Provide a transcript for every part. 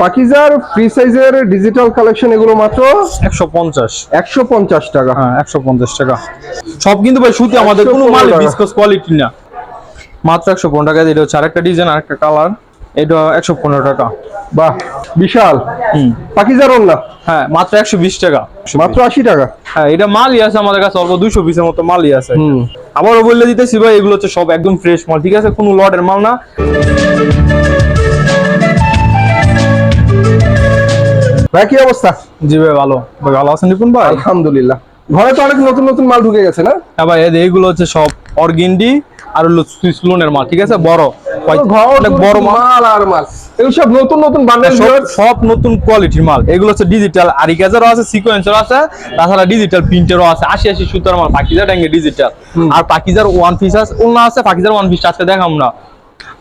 পাকিজার free সাইজের digital collection এগুলো মাত্র একশো পঞ্চাশ। একশো পঞ্চাশ টাকা। হ্যাঁ একশো পঞ্চাশ টাকা। সব কিন্তু ভাই সুতি আমাদের কোনো 115 মালে বিস্কস কোয়ালিটি না। মাত্র একশো পনেরো টাকা এটা হচ্ছে আরেকটা ডিজাইন আরেকটা কালার এটা একশো পনেরো টাকা। বাহ বিশাল। হুম। পাকিজার না হ্যাঁ মাত্র একশো বিশ টাকা। মাত্র আশি টাকা। হ্যাঁ এটা মালই আছে আমাদের কাছে অল্প দুইশো পিসের মতো মালই আছে। হুম। আবারও বললে দিতেছি ভাই এগুলো হচ্ছে সব একদম ফ্রেশ মাল ঠিক আছে? কোনো লটের মাল না। ভাই কি অবস্থা? জি ভাই ভালো। ভাই ভালো আছেন নিপুণ ভাই? আলহামদুলিল্লাহ। ঘরে তো অনেক নতুন নতুন মাল ঢুকে গেছে না? হ্যাঁ ভাই এইগুলো হচ্ছে সব অর্গিন্ডি আর হলো সুইস লোনের মাল ঠিক আছে? বড়। অনেক বড় মাল। মাল আর মাল। এগুলো সব নতুন নতুন বান্ডেল সব সব নতুন কোয়ালিটির মাল। এগুলো হচ্ছে ডিজিটাল আছে সিকোয়েন্সারও আছে তাছাড়া ডিজিটাল প্রিন্টারও আছে। আশি আশি সুতার মাল পাকিজার ট্যাঙ্গে ডিজিটাল আর পাকিজার ওয়ান পিস আছে আছে পাকিজার ওয়ান পিস আজকে দেখাম না।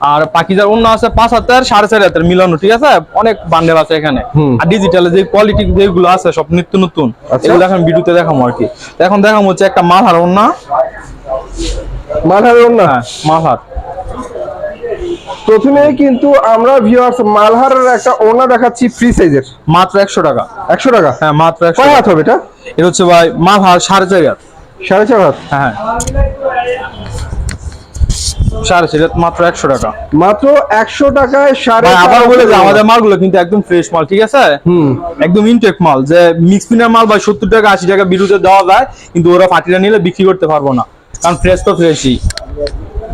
আর পাকিজার অন্য আছে পাঁচ হাজার সাড়ে চার হাজার মিলানো ঠিক আছে? অনেক বান্ডেল আছে এখানে। আর ডিজিটালে যে কোয়ালিটি যেগুলো আছে সব নিত্য নতুন। আচ্ছা। এগুলো এখন ভিডিওতে দেখাবো আর কি। এখন দেখাম হচ্ছে একটা মালহার অন্য মালহার না হ্যাঁ মালহার। প্রথমে কিন্তু আমরা ভিউয়ার্স মালহারের একটা ওনা দেখাচ্ছি ফ্রি সাইজের মাত্র একশো টাকা। একশো টাকা? হ্যাঁ মাত্র একশো হাত টাকা। হবে এটা? এটা হচ্ছে ভাই মালহার সাড়ে চার হাজার সাড়ে চার হাত? হ্যাঁ। সাড়ে মাত্র একশো টাকা। মাত্র একশো টাকায় সাড়ে আবার বলে যে আমাদের মালগুলো কিন্তু একদম ফ্রেশ মাল ঠিক আছে? একদম ইনটেক মাল যে মিক্স পিনের মাল ভাই সত্তর টাকা আশি টাকা বিরুদ্ধে দেওয়া যায় কিন্তু ওরা ফাটিটা নিলে বিক্রি করতে পারব না। কারণ ফ্রেশ তো ফ্রেশই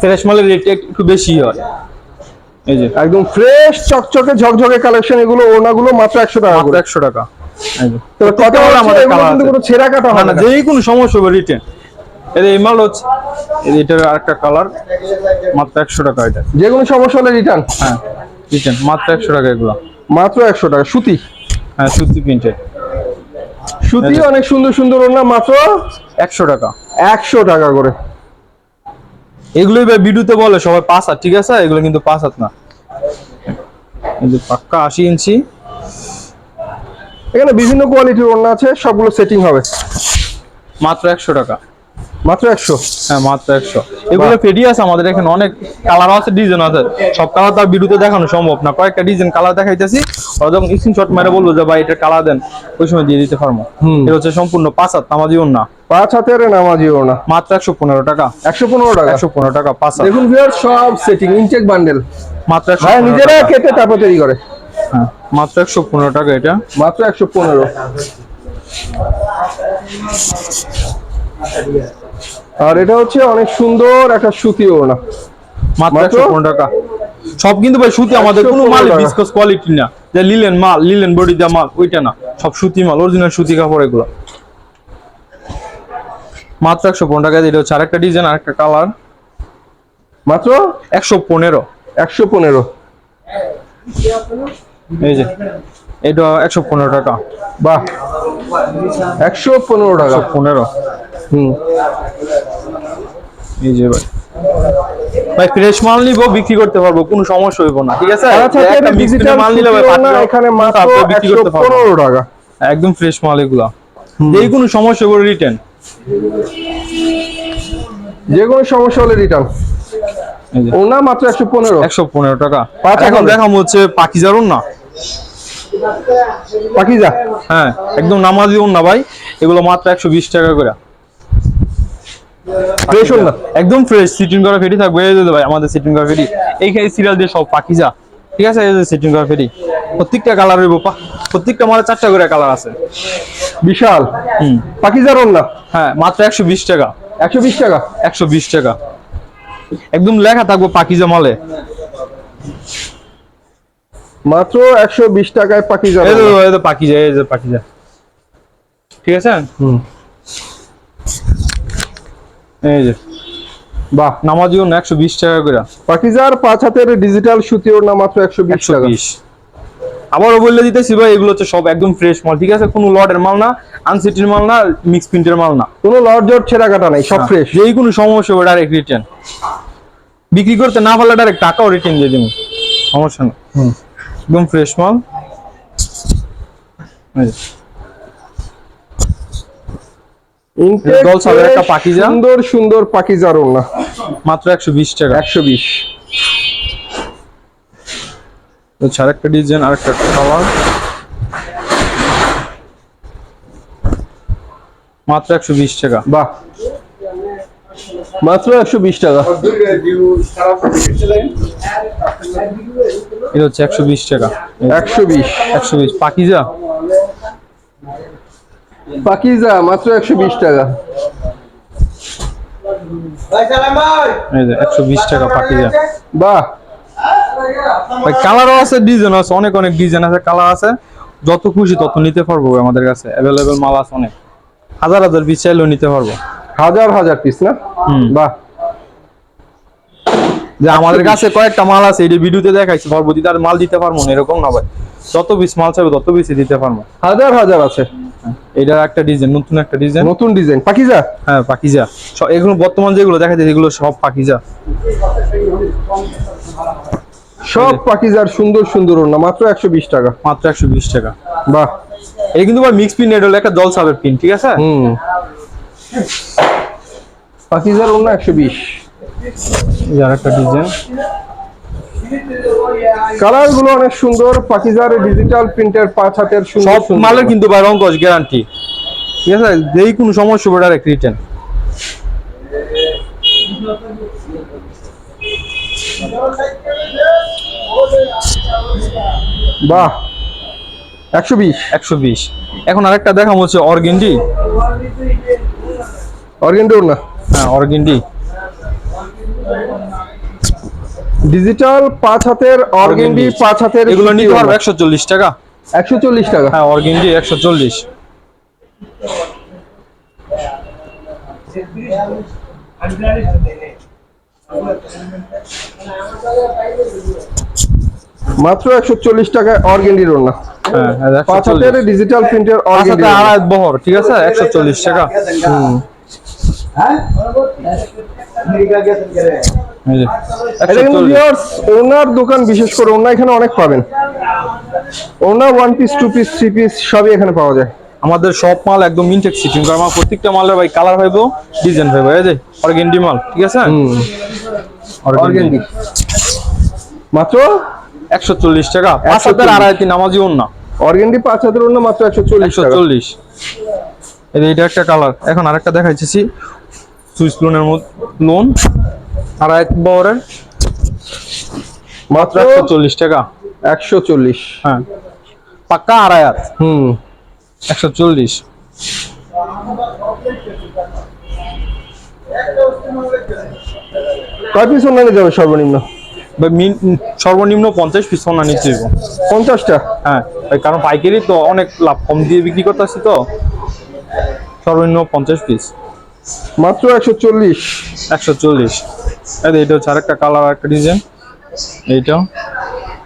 ফ্রেশ মালের রেট একটু বেশি হয়। এই যে। একদম ফ্রেশ চকচকে ঝকঝকে কালেকশন এগুলো ওনাগুলো মাত্র একশো টাকা মাত্র একশো টাকা। তো আমাদের। কোনো ছেঁড়া কাটা না হবে না না। যেই কোনো সমস্যা হবে রিটেন এই হচ্ছে এটার আরেকটা কালার মাত্র একশো টাকা এটা। যে কোনো সমস্যা হলে রিটার্ন হ্যাঁ রিটেন মাত্র একশো টাকা এগুলো। মাত্র একশো টাকা সুতি। হ্যাঁ সুতি প্রিন্টেড সুতি অনেক সুন্দর সুন্দর ওনা মাত্র একশো টাকা। একশো টাকা করে। এগুলোই ভাই ভিডিওতে বলে সবাই পাঁচ হাত ঠিক আছে? এগুলো কিন্তু পাঁচ হাত না। পাক্কা আশি ইঞ্চি। এখানে বিভিন্ন কোয়ালিটির ওনা আছে সবগুলো সেটিং হবে। মাত্র একশো টাকা। মাত্র একশো? হ্যাঁ মাত্র একশো। এগুলো ফেডি আছে আমাদের এখানে অনেক কালার আছে ডিজাইন আছে। সব কালার তার ভিডিওতে দেখানো সম্ভব না। কয়েকটা ডিজাইন কালার দেখাইতেছি। যখন স্ক্রিনশট মেরে বলব যে ভাই এটা কালার দেন। ওই সময় দিয়ে দিতে পারব। এটা হচ্ছে সম্পূর্ণ পাঁচ হাত আমাদের না। পাঁচ হাতের নামাজি ওনা মাত্র একশো পনেরো টাকা। একশো পনেরো টাকা? একশো পনেরো টাকা পাঁচ দেখুন ভিউয়ার সব সেটিং ইনটেক বান্ডেল মাত্র নিজেরা কেটে তারপর তৈরি করে। হ্যাঁ মাত্র একশো পনেরো টাকা এটা। মাত্র একশো পনেরো। আর এটা হচ্ছে অনেক সুন্দর একটা সুতি ওনা মাত্র মাত্র? একশো পনেরো টাকা। সব কিন্তু ভাই সুতি আমাদের কোনো মাল। বিস্কস কোয়ালিটি না। যে লিলেন মাল লিলেন বডি দেওয়া মাল ওইটা না। সব সুতি মাল অরিজিনাল সুতি কাপড় এগুলো। মাত্র একশো পনেরো টাকা এটা হচ্ছে আরেকটা ডিজাইন আরেকটা কালার মাত্র? একশো পনেরো। একশো পনেরো। এই যে এটা একশো পনেরো টাকা। বাহ। একশো পনেরো টাকা। একশো পনেরো। হুম। এই যে ভাই। ভাই ফ্রেশ মাল নিব বিক্রি করতে পারব কোনো সমস্যা হইব না ঠিক আছে? আচ্ছা ডিজিটাল মাল নিলে ভাই এখানে মাত্র বিক্রি করতে পারব। পনেরো টাকা। একদম ফ্রেশ মাল এগুলা। এই কোনো সমস্যা করে রিটার্ন যে কোনো সমস্যা হলে রিটার্ন এই যে। ওনা মাত্র একশো পনেরো। একশো পনেরো টাকা। এখন। দেখাম হচ্ছে পাকিজার না। পাকিজা। হ্যাঁ একদম নামাজি না ভাই। এগুলো মাত্র একশো বিশ টাকা করে। ফ্রেশ ওনা একদম ফ্রেশ সিটিং করা ফেরি থাকবে। ভাই আমাদের সিটিং করা ফেরি। এইখানে সিরিয়াল দিয়ে সব পাকিজা। ঠিক আছে? এই যে সিটিং করা ফেরি। প্রত্যেকটা কালার হইব পা- প্রত্যেকটা মালে চারটা করে কালার আছে। বিশাল। হুম। পাকিজার ওনা হ্যাঁ মাত্র একশো বিশ টাকা। একশো বিশ টাকা? একশো বিশ টাকা। একদম লেখা থাকব পাকিজা মালে। মাত্র একশো বিশ টাকায় পাকিজা এই যে পাকিজা এই যে পাকিজা। ঠিক আছে? হুম। এই যে। বাহ নামাজিও না একশো বিশ টাকা করে। পাকিজার পাঁচ হাতের ডিজিটাল সুতি ওনা মাত্র একশো বিশ টাকা। বিশ। আবারও বললে দিতেছি ভাই এগুলো হচ্ছে সব একদম ফ্রেশ মাল ঠিক আছে? কোনো লটের মাল না আনসিটির মাল না মিক্স প্রিন্টের মাল না। কোনো লট জট ছেঁড়া কাটা নাই সব ফ্রেশ যেই কোনো সমস্যা হবে ডাইরেক্ট রিটার্ন বিক্রি করতে না পারলে ডাইরেক্ট টাকাও রিটার্ন দিয়ে দিব। সমস্যা হুম। একদম ফ্রেশ মাল। ইনটেক একটা পাকিজা। সুন্দর সুন্দর পাকিজার ওনা মাত্র একশো বিশ টাকা। একশো বিশ। হচ্ছে আরেকটা ডিজাইন আরেকটা কালার মাত্র একশো বিশ টাকা। বাহ। মাত্র একশো বিশ টাকা। এটা হচ্ছে একশো বিশ টাকা। একশো বিশ। একশো বিশ। পাকিজা? পাকিজা মাত্র একশো বিশ টাকা। একশো বিশ টাকা পাকিজা। বাহ। ভাই কালারও আছে ডিজাইন আছে অনেক অনেক ডিজাইন আছে কালার আছে। যত খুশি তত নিতে পারব আমাদের কাছে। অ্যাভেলেবেল মাল আছে অনেক। হাজার হাজার পিস চাইলেও নিতে পারব। হাজার হাজার পিস না। বাহ। যে আমাদের কাছে কয়েকটা মাল আছে এই ভিডিওতে দেখাইছি পরবর্তীতে আর মাল দিতে পারব না এরকম না ভাই। যত পিস মাল চাইবে তত পিসই দিতে পারব। হাজার হাজার আছে। এটার একটা ডিজাইন নতুন একটা ডিজাইন নতুন ডিজাইন পাকিজা? হ্যাঁ পাকিজা। সব এগুলো বর্তমান যেগুলো দেখা যায় এগুলো সব পাকিজা। সব পাকিজার সুন্দর সুন্দর ওড়না মাত্র একশো বিশ টাকা। মাত্র একশো বিশ টাকা। বাহ। এটা কিন্তু ভাই মিক্স পিন এটা হলো একটা জল সাবের পিন ঠিক আছে? হুম। পাকিজার ওড়না একশো বিশ। এই আর একটা ডিজাইন কালারগুলো অনেক সুন্দর পাকিজার ডিজিটাল প্রিন্টের পাঁচ হাতের সুন্দর সব। মালের কিন্তু ভাই রঙ্কশ গ্যারান্টি ঠিক আছে যেই কোনো সমস্যা হবে ডাইরেক্ট রিটার্ন বাহ একশো বিশ। একশো বিশ। এখন আরেকটা দেখাম হচ্ছে অর্গেন্ডি। অর্গেন্ডি ওড়না। হ্যাঁ অর্গেন্ডি। ডিজিটাল পাঁচ হাতের অর্গেন্ডি পাঁচ হাতের এগুলো নিতে পারব একশো চল্লিশ টাকা? একশো চল্লিশ টাকা। হ্যাঁ অর্গেন্ডি একশো চল্লিশ। মাত্র একশো চল্লিশ টাকায় অর্গেন্ডির ওড়না হ্যাঁ একশো পাঁচ হাতের ডিজিটাল প্রিন্টের অর্গেন্ডি হাতে আড়াই বহর ঠিক আছে? একশো চল্লিশ টাকা। এই যে, এটা কিন্তু 140 ওনার দোকান বিশেষ করে ওনা এখানে অনেক পাবেন। ওনা one piece two piece three piece সবই এখানে পাওয়া যায়। আমাদের সব মাল একদম ইনটেক সিটিং প্রত্যেকটা মালের ভাই কালার হইব ডিজাইন হইব এই যে অর্গেন্ডি মাল ঠিক আছে? অর্গেন্ডি অর্গেন্ডি মাত্র? একশো চল্লিশ টাকা। পাঁচ 140 আড়াই তিন নামাজি না অর্গেন্ডি পাঁচ হাতের ওড়না মাত্র একশো চল্লিশ চল্লিশ। এটা একটা কালার এখন আরেকটা দেখাইতেছি। সুইস লোনের মধ্যে লোন আড়াই বহরের। মাত্র একশো চল্লিশ টাকা। একশো চল্লিশ। হ্যাঁ। পাক্কা আড়াই হাত? হুম একশো চল্লিশ। কয় পিস নিতে হবে সর্বনিম্ন? সর্বনিম্ন পঞ্চাশ পিস সোনা নিতে হইব। পঞ্চাশটা? হ্যাঁ কারণ পাইকারি তো অনেক লাভ কম দিয়ে বিক্রি করতেছি তো। সর্বনিম্ন পঞ্চাশ পিস। মাত্র একশো চল্লিশ। একশো চল্লিশ। এটা হচ্ছে আরেকটা কালার একটা ডিজাইন এইটা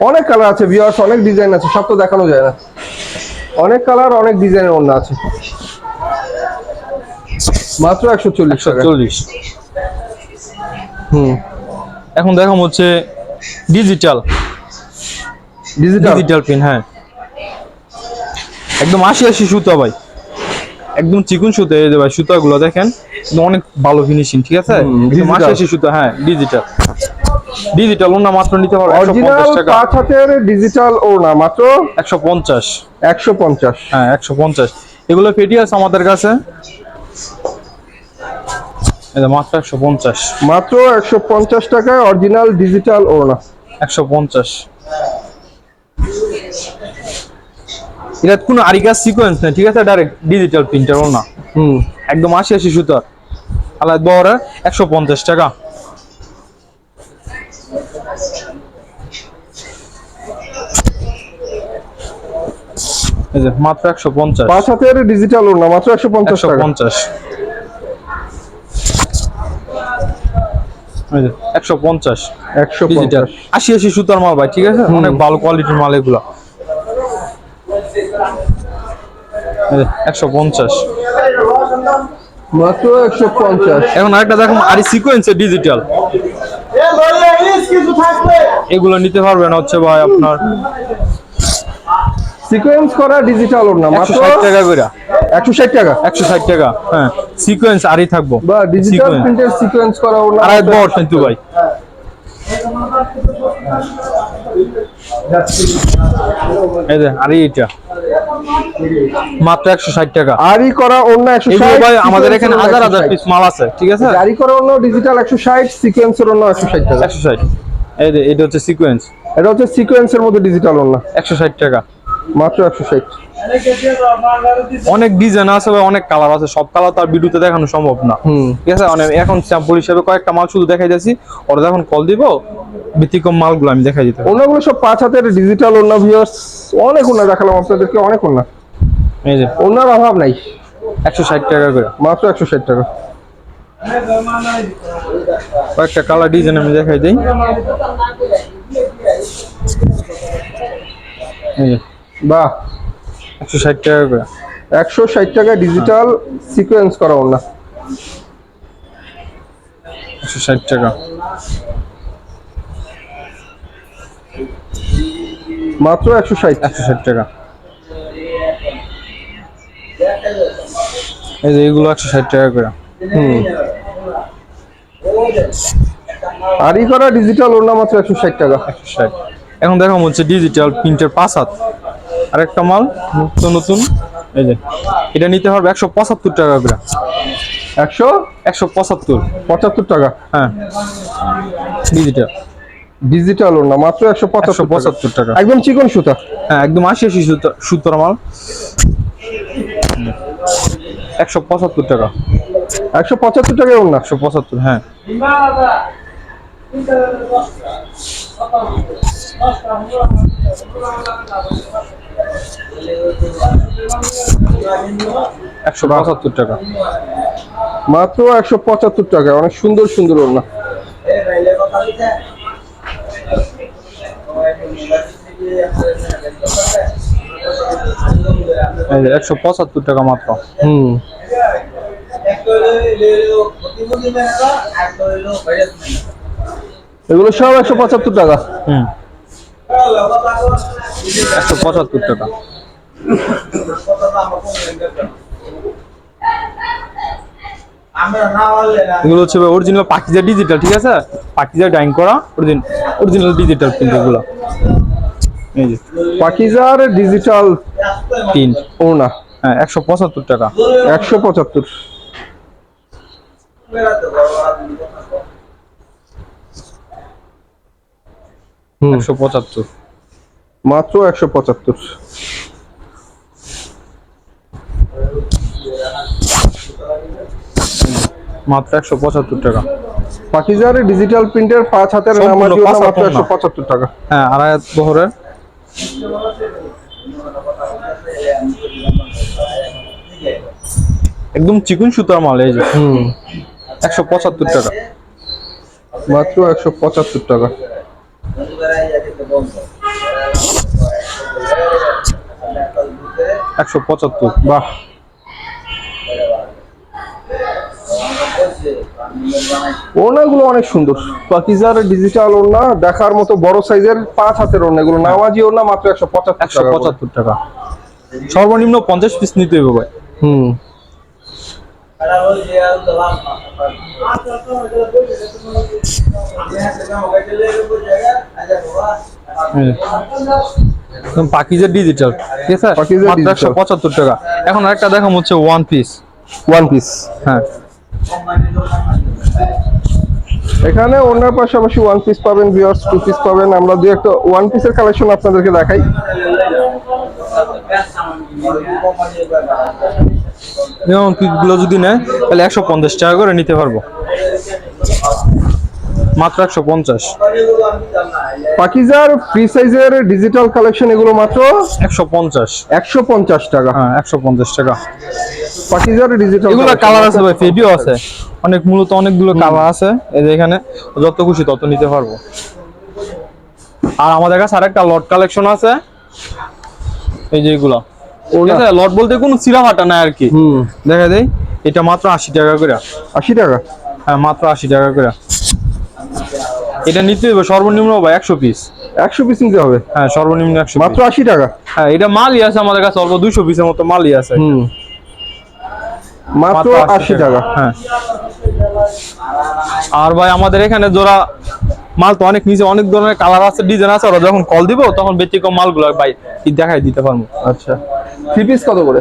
অনেক কালার আছে ভিউয়ার্স অনেক ডিজাইন আছে সব তো দেখানো যায় না। অনেক কালার অনেক ডিজাইনের ওড়না আছে। মাত্র একশো চল্লিশ চল্লিশ। হুম। এখন দেখাম হচ্ছে ডিজিটাল ডিজিটাল ডিজিটাল পিন হ্যাঁ। একদম আশি আশি সুতা ভাই। একদম চিকুন সুতা এই যে ভাই সুতাগুলো দেখেন। অনেক ভালো ফিনিশিং ঠিক আছে? digital। আশি সুতা হ্যাঁ ডিজিটাল ডিজিটাল ওনা মাত্র নিতে একশো অরিজিনাল টাকা। পাঁচ হাতের ডিজিটাল ওড়না মাত্র? একশো পঞ্চাশ। একশো পঞ্চাশ। হ্যাঁ একশো পঞ্চাশ। এগুলো পেটি আছে আমাদের কাছে। যে মাত্র একশো পঞ্চাশ। মাত্র একশো পঞ্চাশ টাকায় অরিজিনাল ডিজিটাল একশো পঞ্চাশ। এটা কোনো আরিকা সিকোয়েন্স নেই ঠিক আছে? ডাইরেক্ট ডিজিটাল প্রিন্টার না হুম। একদম আশি আশি সুতার আলাদ বহরে একশো পঞ্চাশ টাকা। মাত্র একশো পঞ্চাশ। পাঁচ হাতের ডিজিটাল ওড়না মাত্র একশো পঞ্চাশ টাকা। পঞ্চাশ। একশো পঞ্চাশ। একশো ডিজিটাল আশি আশি সুতার মাল ভাই ঠিক আছে? অনেক ভালো কোয়ালিটির মাল এগুলো। একশো পঞ্চাশ। মাত্র একশো পঞ্চাশ। এখন আরেকটা দেখো আর সিকোয়েন্সে ডিজিটাল এগুলো নিতে পারবেন হচ্ছে ভাই আপনার। সিকোয়েন্স করা ডিজিটাল ওর না মাত্র ষাট টাকা করে একশো ষাট টাকা। একশো ষাট টাকা হ্যাঁ। সিকোয়েন্স আরই থাকব। বা ডিজিটাল প্রিন্টের সিকোয়েন্স করা ওর না আড়াই বড় কিন্তু ভাই। এই যে আর এইটা মাত্র একশো ষাট টাকা। আরই করা অন্য একশো ভাই আমাদের এখানে হাজার হাজার পিস মাল আছে ঠিক আছে? গাড়ি করা অন্য ডিজিটাল একশো ষাট সিকোয়েন্সের অন্য একশো ষাট টাকা। একশো ষাট। এই যে এটা হচ্ছে সিকোয়েন্স এটা হচ্ছে সিকোয়েন্সের মধ্যে ডিজিটাল অন্য। একশো ষাট টাকা। মাত্র একশো ষাট। অনেক ডিজাইন আছে ভাই অনেক কালার আছে সব কালার তো আর ভিডিওতে দেখানো সম্ভব না। ঠিক আছে মানে এখন স্যাম্পল হিসেবে কয়েকটা মাল শুধু দেখাই যাচ্ছি ওরা যখন কল দিব ব্যতিক্রম মালগুলো আমি দেখাই দিতে। অন্যগুলো সব পাঁচ হাতের ডিজিটাল অন্য ভিউয়ার্স অনেক অন্য দেখালাম আপনাদেরকে অনেক অন্য এই যে অন্যার অভাব নাই। একশো ষাট টাকা করে। মাত্র একশো ষাট টাকা। কয়েকটা কালার ডিজাইন আমি দেখাই দিই। এই যে বাহ একশো ষাট টাকা করে। একশো ষাট টাকা ডিজিটাল সিকোয়েন্স করা অন্য একশো ষাট টাকা। মাত্র একশো ষাট। একশো ষাট টাকা। এই যে এগুলো একশো ষাট টাকা করে। হুম। আরই করা ডিজিটাল অন্য মাত্র একশো ষাট টাকা। একশো ষাট। এখন দেখা হচ্ছে ডিজিটাল প্রিন্টের পাঁচ হাত। আরেকটা মাল নতুন নতুন। এই যে এটা নিতে হবে একশো পঁচাত্তর টাকা করে। একশো? একশো পঁচাত্তর। পঁচাত্তর টাকা? হ্যাঁ। ডিজিটাল ডিজিটাল না মাত্র একশো পঁচাত্তর পঁচাত্তর টাকা। একদম চিকন সুতা? হ্যাঁ একদম আশি আশি সুতো সুতোর মাল। একশো পঁচাত্তর টাকা। একশো পঁচাত্তর টাকায় না? একশো পঁচাত্তর হ্যাঁ। একশো পঁচাত্তর টাকা। মাত্র একশো পঁচাত্তর টাকা অনেক সুন্দর সুন্দর এই একশো পঁচাত্তর টাকা মাত্র। হুম। এগুলো সব একশো পঁচাত্তর টাকা। হুম। একশো পঁচাত্তর টাকা এগুলো হচ্ছে অরিজিনাল পাকিজা ডিজিটাল ঠিক আছে? পাকিজা ডাইং করা অরিজিনাল ডিজিটাল প্রিন্ট এগুলো। এই যে, পাকিজার ডিজিটাল প্রিন্ট ওনা হ্যাঁ একশো পঁচাত্তর টাকা। একশো পঁচাত্তর হুম একশো পঁচাত্তর। মাত্র একশো পঁচাত্তর। মাত্র একশো পঁচাত্তর টাকা। পাকিজার ডিজিটাল প্রিন্টের পাঁচ হাতের নামাজি মাত্র একশো পঁচাত্তর টাকা। হ্যাঁ আড়াই বহরের। একদম চিকুন সুতার মাল এই যে। একশো পঁচাত্তর টাকা। মাত্র একশো পঁচাত্তর টাকা। একশো পঁচাত্তর বাহ। ওনাগুলো অনেক সুন্দর। পাকিজার ডিজিটাল ওনা দেখার মতো বড় সাইজের পাঁচ হাতের ওনা এগুলো নামাজি ওনা মাত্র একশো পঁচাত্তর একশো পঁচাত্তর টাকা। সর্বনিম্ন পঞ্চাশ পিস নিতে হবে ভাই। হুম। একদম পাকিজা ডিজিটাল ঠিক আছে? পাকিজা মাত্র পঁচাত্তর টাকা। এখন আরেকটা দেখাম হচ্ছে ওয়ান পিস ওয়ান পিস হ্যাঁ। এখানে ওনার পাশাপাশি ওয়ান পিস পাবেন ভিউয়ার্স টু পিস পাবেন। আমরা দুই একটা ওয়ান পিসের কালেকশন আপনাদেরকে দেখাই। যেমন পিসগুলো যদি নেয় তাহলে একশো পঞ্চাশ টাকা করে নিতে পারব। মাত্র একশো পঞ্চাশ। পাকিজার ফ্রি সাইজের ডিজিটাল কালেকশন এগুলো মাত্র একশো পঞ্চাশ। একশো পঞ্চাশ টাকা। হ্যাঁ একশো পঞ্চাশ টাকা। পাকিজার ডিজিটাল এগুলো কালার আছে ভাই ফেডিও আছে। অনেক মূলত অনেকগুলো কালার আছে। এই যে এখানে যত খুশি তত নিতে পারব। আর আমাদের কাছে আরেকটা লট কালেকশন আছে। এই যে এগুলো। লট বলতে কোনো সিরা ফাটা নাই আর কি। হুম। দেখা দেই এটা মাত্র আশি টাকা করে। আশি টাকা? হ্যাঁ মাত্র আশি টাকা করে। এটা নিতে হবে সর্বনিম্ন ভাই একশো পিস একশো পিস নিতে হবে? হ্যাঁ সর্বনিম্ন একশো মাত্র আশি টাকা? হ্যাঁ এটা মালই আছে আমাদের কাছে অল্প দুইশো পিসের মতো মালই আছে। হুম। মাত্র আশি টাকা। হ্যাঁ। আর ভাই আমাদের এখানে জোড়া মাল তো অনেক নিচে অনেক ধরনের কালার আছে ডিজাইন আছে ওরা যখন কল দিব তখন ব্যতিক্রম মালগুলো ভাই কি দেখাই দিতে পারব। আচ্ছা। থ্রি পিস কত করে?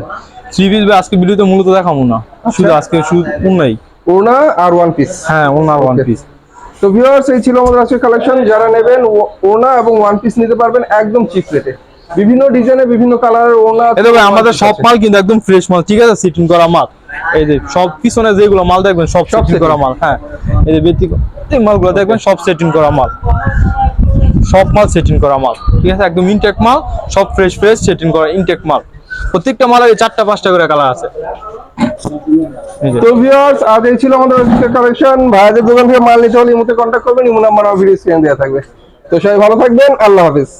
থ্রি পিস ভাই আজকে ভিডিওতে মূলত দেখাবো না। শুধু আজকে শুধু নাই। ওনা আর ওয়ান পিস হ্যাঁ ওনার ওয়ান পিস তো ভিউয়ার্স এই ছিল আমাদের আজকে কালেকশন যারা নেবেন ওনা এবং ওয়ান পিস নিতে পারবেন একদম চিপ রেটে বিভিন্ন ডিজাইনে বিভিন্ন কালারের ওনা এই দেখো আমাদের সব মাল কিন্তু একদম ফ্রেশ মাল। ঠিক আছে সিটিং করা মাল। এই যে সব পিছনে যেগুলো মাল দেখবেন সব সব সেটিং করা মাল হ্যাঁ। এই যে এই মালগুলো দেখবেন সব সেটিং করা মাল। সব মাল সেটিং করা মাল ঠিক আছে? একদম ইনটেক মাল সব ফ্রেশ ফ্রেশ সেটিং করা ইনটেক মাল। প্রত্যেকটা মালের চারটা পাঁচটা করে কালার আছে। তো ভিউয়ার্স আজ এই ছিল আমাদের আজকের কালেকশন ভাইয়াদের দোকান থেকে মাল নিতে হলে এই মুহূর্তে কন্ট্যাক্ট করবেন ইমো নাম্বার আমার ভিডিও স্ক্রিনে দেওয়া থাকবে। তো সবাই ভালো থাকবেন আল্লাহ হাফিজ।